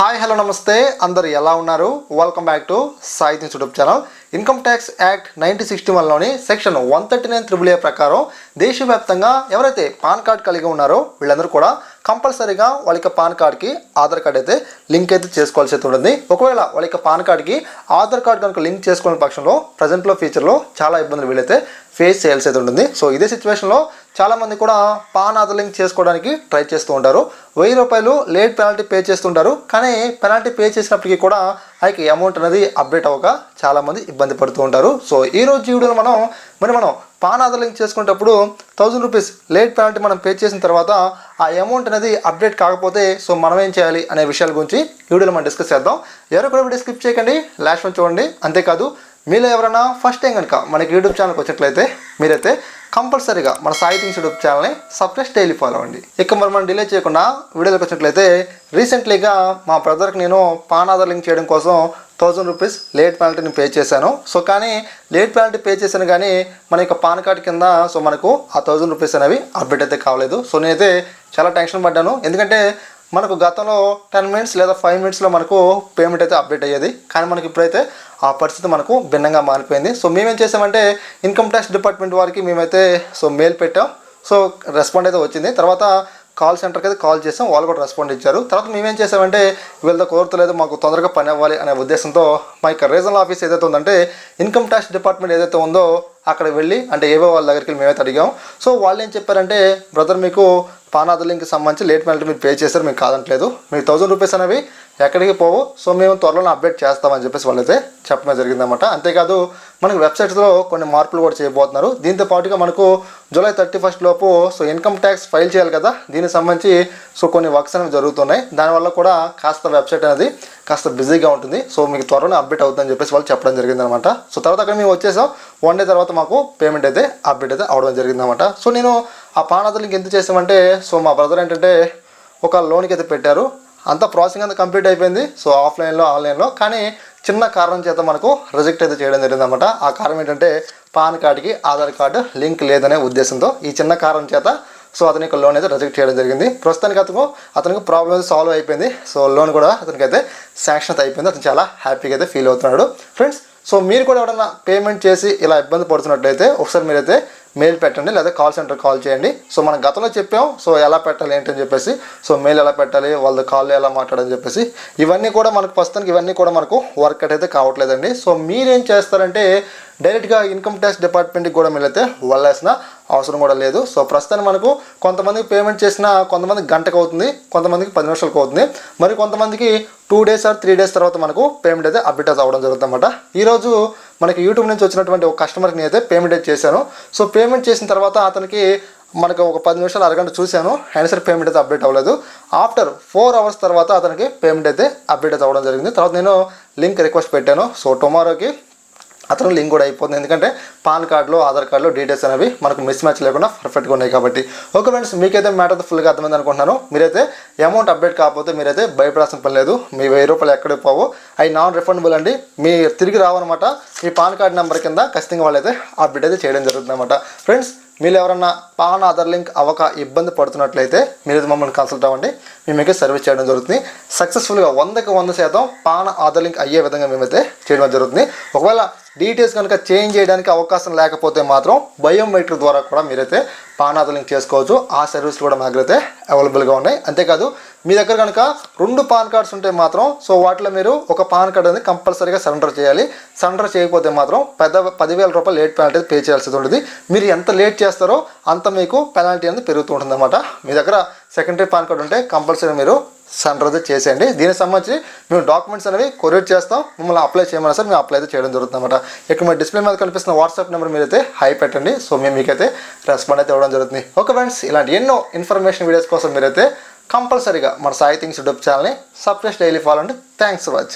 Hi hello నమస్తే. అందరు ఎలా ఉన్నారు? Welcome back to Sahitya YouTube channel income tax act nineteen sixty వన్లోని section one thirty nine triple A ప్రకారం దేశవ్యాప్తంగా ఎవరైతే పాన్ కార్డ్ కలిగి ఉన్నారో వీళ్ళందరూ కూడా కంపల్సరీగా వాళ్ళ యొక్క పాన్ కార్డ్కి ఆధార్ కార్డ్ అయితే లింక్ అయితే చేసుకోవాల్సి అయితే ఉంటుంది. ఒకవేళ వాళ్ళ యొక్క పాన్ కార్డ్కి ఆధార్ కార్డ్ కనుక లింక్ చేసుకునే పక్షంలో ప్రజెంట్లో ఫ్యూచర్లో చాలా ఇబ్బందులు వీళ్ళైతే ఫేస్ చేయాల్సి అయితే ఉంటుంది. సో ఇదే సిచ్యువేషన్లో చాలామంది కూడా పాన్ ఆధార్ లింక్ చేసుకోవడానికి ట్రై చేస్తూ ఉంటారు. వెయ్యి రూపాయలు లేట్ పెనాల్టీ పే చేస్తుంటారు. కానీ పెనాల్టీ పే చేసినప్పటికీ కూడా ఆయనకి అమౌంట్ అనేది అప్డేట్ అవ్వక చాలామంది ఇబ్బంది పడుతూ ఉంటారు. సో ఈ రోజు వీడియోలో మనం మరి మనం పాన్ ఆధార్ లింక్ చేసుకునేటప్పుడు థౌజండ్ రూపీస్ లేట్ పెనాల్టీ మనం పే చేసిన తర్వాత ఆ అమౌంట్ అనేది అప్డేట్ కాకపోతే సో మనం ఏం చేయాలి అనే విషయాల గురించి వీడియోలో మనం డిస్కస్ చేద్దాం. ఎవరు కూడా వీడియో స్కిప్ చేయకండి. లాస్ట్ వన్ చూడండి. అంతేకాదు మీలో ఎవరైనా ఫస్ట్ టైం కనుక మనకి యూట్యూబ్ ఛానల్కి వచ్చినట్లయితే మీరైతే కంపల్సరీగా మన సాహిత్యం యూట్యూబ్ ఛానల్ని సబ్స్క్రైబ్ డైలీ ఫాలో అవ్వండి. ఇక మరి మనం డిలే చేయకుండా వీడియోలోకి వచ్చినట్లయితే రీసెంట్లీగా మా బ్రదర్కి నేను పాన్ ఆధార్ లింక్ చేయడం కోసం థౌజండ్ రూపీస్ లేట్ పెనాల్టీని పే చేశాను. సో కానీ లేట్ పెనాల్టీ పే చేశాను కానీ మన యొక్క పాన్ కార్డ్ కింద సో మనకు ఆ థౌజండ్ రూపీస్ అనేవి అప్డేట్ అయితే కావలేదు. సో నేనైతే చాలా టెన్షన్ పడ్డాను. ఎందుకంటే మనకు గతంలో టెన్ మినిట్స్ లేదా ఫైవ్ మినిట్స్లో మనకు పేమెంట్ అయితే అప్డేట్ అయ్యేది. కానీ మనకి ఇప్పుడైతే ఆ పరిస్థితి మనకు భిన్నంగా మారిపోయింది. సో మేమేం చేసామంటే ఇన్కమ్ ట్యాక్స్ డిపార్ట్మెంట్ వారికి మేమైతే సో మెయిల్ పెట్టాం. సో రెస్పాండ్ అయితే వచ్చింది. తర్వాత కాల్ సెంటర్కి అయితే కాల్ చేసాం. వాళ్ళు కూడా రెస్పాండ్ ఇచ్చారు. తర్వాత మేమేం చేసామంటే వీళ్ళతో కోరతలేదు మాకు తొందరగా పని అవ్వాలి అనే ఉద్దేశంతో మా యొక్క రీజనల్ ఆఫీస్ ఏదైతే ఉందంటే ఇన్కమ్ ట్యాక్స్ డిపార్ట్మెంట్ ఏదైతే ఉందో అక్కడ వెళ్ళి అంటే ఏవో వాళ్ళ దగ్గరికి వెళ్ళి మేమైతే అడిగాం సో వాళ్ళు ఏం చెప్పారంటే బ్రదర్ మీకు పానాథ సంబంధించి లేట్ పెనాల్టీ మీరు పే చేస్తారు మీకు కాదంటలేదు. మీకు థౌసండ్ రూపీస్ అనేవి ఎక్కడికి పోవు సో మేము త్వరలో అప్డేట్ చేస్తామని చెప్పేసి వాళ్ళైతే చెప్పడం జరిగిందన్నమాట. అంతేకాదు మనకి వెబ్సైట్స్లో కొన్ని మార్పులు కూడా చేయబోతున్నారు. దీంతో పాటుగా మనకు జూలై థర్టీ ఫస్ట్ లోపు సో ఇన్కమ్ ట్యాక్స్ ఫైల్ చేయాలి కదా దీనికి సంబంధించి సో కొన్ని వర్క్స్ అనేవి జరుగుతున్నాయి. దానివల్ల కూడా కాస్త వెబ్సైట్ అనేది కాస్త బిజీగా ఉంటుంది. సో మీకు త్వరలో అప్డేట్ అవుతుందని చెప్పేసి వాళ్ళు చెప్పడం జరిగిందనమాట సో తర్వాత అక్కడ మేము వచ్చేసాం. వన్ డే తర్వాత మాకు పేమెంట్ అయితే అప్డేట్ అయితే అవడం జరిగిందనమాట సో నేను ఆ పానాథ ఎందుకు ఎంత చేసామంటే సో మా బ్రదర్ ఏంటంటే ఒక లోన్కి అయితే పెట్టారు. అంతా ప్రాసెసింగ్ అంతా కంప్లీట్ అయిపోయింది. సో ఆఫ్లైన్లో ఆన్లైన్లో కానీ చిన్న కారణం చేత మనకు రిజెక్ట్ అయితే చేయడం జరిగిందన్నమాట. ఆ కారణం ఏంటంటే పాన్ కార్డుకి ఆధార్ కార్డు లింక్ లేదనే ఉద్దేశంతో ఈ చిన్న కారణం చేత సో అతని యొక్క లోన్ అయితే రిజెక్ట్ చేయడం జరిగింది. ప్రస్తుతానికి అతను అతనికి ప్రాబ్లమ్ అయితే సాల్వ్ అయిపోయింది. సో లోన్ కూడా అతనికి అయితే శాంక్షన్ అయితే అయిపోయింది. అతను చాలా హ్యాపీగా అయితే ఫీల్ అవుతున్నాడు. ఫ్రెండ్స్ సో మీరు కూడా ఎవరైనా పేమెంట్ చేసి ఇలా ఇబ్బంది పడుతున్నట్లయితే ఒకసారి మీరైతే మెయిల్ పెట్టండి లేదా కాల్ సెంటర్ కాల్ చేయండి. సో మనం గతంలో చెప్పాం సో ఎలా పెట్టాలి ఏంటని చెప్పేసి. సో మెయిల్ ఎలా పెట్టాలి వాళ్ళ కాల్ ఎలా మాట్లాడని చెప్పేసి. ఇవన్నీ కూడా మనకు ప్రస్తుతానికి ఇవన్నీ కూడా మనకు వర్క్ అయితే కావట్లేదండి. సో మీరేం చేస్తారంటే డైరెక్ట్గా ఇన్కమ్ ట్యాక్స్ డిపార్ట్మెంట్కి కూడా మీరైతే వెళ్ళాల్సిన అవసరం కూడా లేదు. సో ప్రస్తుతానికి మనకు కొంతమందికి పేమెంట్ చేసిన కొంతమందికి గంటకు అవుతుంది కొంతమందికి పది నిమిషాలకు అవుతుంది. మరి కొంతమందికి two days or three days తర్వాత మనకు పేమెంట్ అయితే అప్డేట్ అవ్వడం జరుగుతుంది అనమాట ఈరోజు మనకి యూట్యూబ్ నుంచి వచ్చినటువంటి ఒక కస్టమర్కి అయితే పేమెంట్ అయితే చేశాను. సో పేమెంట్ చేసిన తర్వాత అతనికి మనకు ఒక పది నిమిషాలు అరగంట చూశాను. అయినా సరే పేమెంట్ అయితే అప్డేట్ అవ్వలేదు. ఆఫ్టర్ ఫోర్ అవర్స్ తర్వాత అతనికి పేమెంట్ అయితే అప్డేట్ అయితే అవ్వడం జరిగింది. తర్వాత నేను లింక్ రిక్వెస్ట్ పెట్టాను. సో టుమారోకి అతను లింక్ కూడా అయిపోతుంది. ఎందుకంటే పాన్ కార్డులో ఆధార్ కార్డులో డీటెయిల్స్ అనేవి మనకు మిస్ మ్యాచ్ లేకుండా పర్ఫెక్ట్గా ఉన్నాయి కాబట్టి. ఓకే ఫ్రెండ్స్ మీకైతే మ్యాటర్ ఫుల్గా అర్థమైంది అనుకుంటున్నాను. మీరైతే అమౌంట్ అప్డేట్ కాకపోతే మీరైతే భయపడాల్సిన పని లేదు. మీ వెయ్యి రూపాయలు ఎక్కడ పోవు. అవి నాన్ రిఫండబుల్ అండి. మీ తిరిగి రావన్నమాట. మీ పాన్ కార్డు నెంబర్ కింద ఖచ్చితంగా వాళ్ళైతే అప్డేట్ అయితే చేయడం జరుగుతుంది అనమాట ఫ్రెండ్స్ మీరు ఎవరన్నా పాన్ ఆధార్ లింక్ అవ్వక ఇబ్బంది పడుతున్నట్లయితే మీరు మమ్మల్ని కన్సల్ట్ అవ్వండి. మేము సర్వీస్ చేయడం జరుగుతుంది. సక్సెస్ఫుల్గా వందకి వంద శాతం పాన్ ఆధార్ లింక్ అయ్యే విధంగా మేమైతే చేయడం జరుగుతుంది. ఒకవేళ డీటెయిల్స్ కనుక చేంజ్ చేయడానికి అవకాశం లేకపోతే మాత్రం బయోమెట్రిక్ ద్వారా కూడా మీరైతే పాన్ లింక్ చేసుకోవచ్చు. ఆ సర్వీస్ కూడా మా దగ్గర అయితే అవైలబుల్గా ఉన్నాయి. అంతేకాదు మీ దగ్గర కనుక రెండు పాన్ కార్డ్స్ ఉంటే మాత్రం సో వాటిలో మీరు ఒక పాన్ కార్డ్ అనేది కంపల్సరీగా సరెండర్ చేయాలి. సరెండర్ చేయకపోతే మాత్రం పెద్ద పదివేల రూపాయలు లేట్ పెనాల్టీ పే చేయాల్సి ఉంటుంది. మీరు ఎంత లేట్ చేస్తారో అంత మీకు పెనాల్టీ అనేది పెరుగుతూ ఉంటుంది మీ దగ్గర సెకండరీ పాన్ కార్డ్ ఉంటే కంపల్సరీ మీరు సెంటర్ చేసేయండి. దీనికి సంబంధించి మేము డాక్యుమెంట్స్ అనేవి కొరియర్ చేస్తాం. మిమ్మల్ని అప్లై చేయమని సార్ మేము అప్లై అయితే చేయడం జరుగుతుంది అనమాట ఇక్కడ మీ డిస్ప్లే మీద కనిపిస్తున్న వాట్సాప్ నెంబర్ మీరైతే హై పెట్టండి. సో మేము మీకైతే రెస్పాండ్ అయితే ఇవ్వడం జరుగుతుంది. ఓకే ఫ్రెండ్స్ ఇలాంటి ఎన్నో ఇన్ఫర్మేషన్ వీడియోస్ కోసం మీరైతే కంపల్సరీగా మన సాయి థింగ్స్ యూట్యూబ్ ఛానల్ని సబ్స్క్రైబ్ డైలీ ఫాలో అండి థ్యాంక్స్ ఫర్ వాచింగ్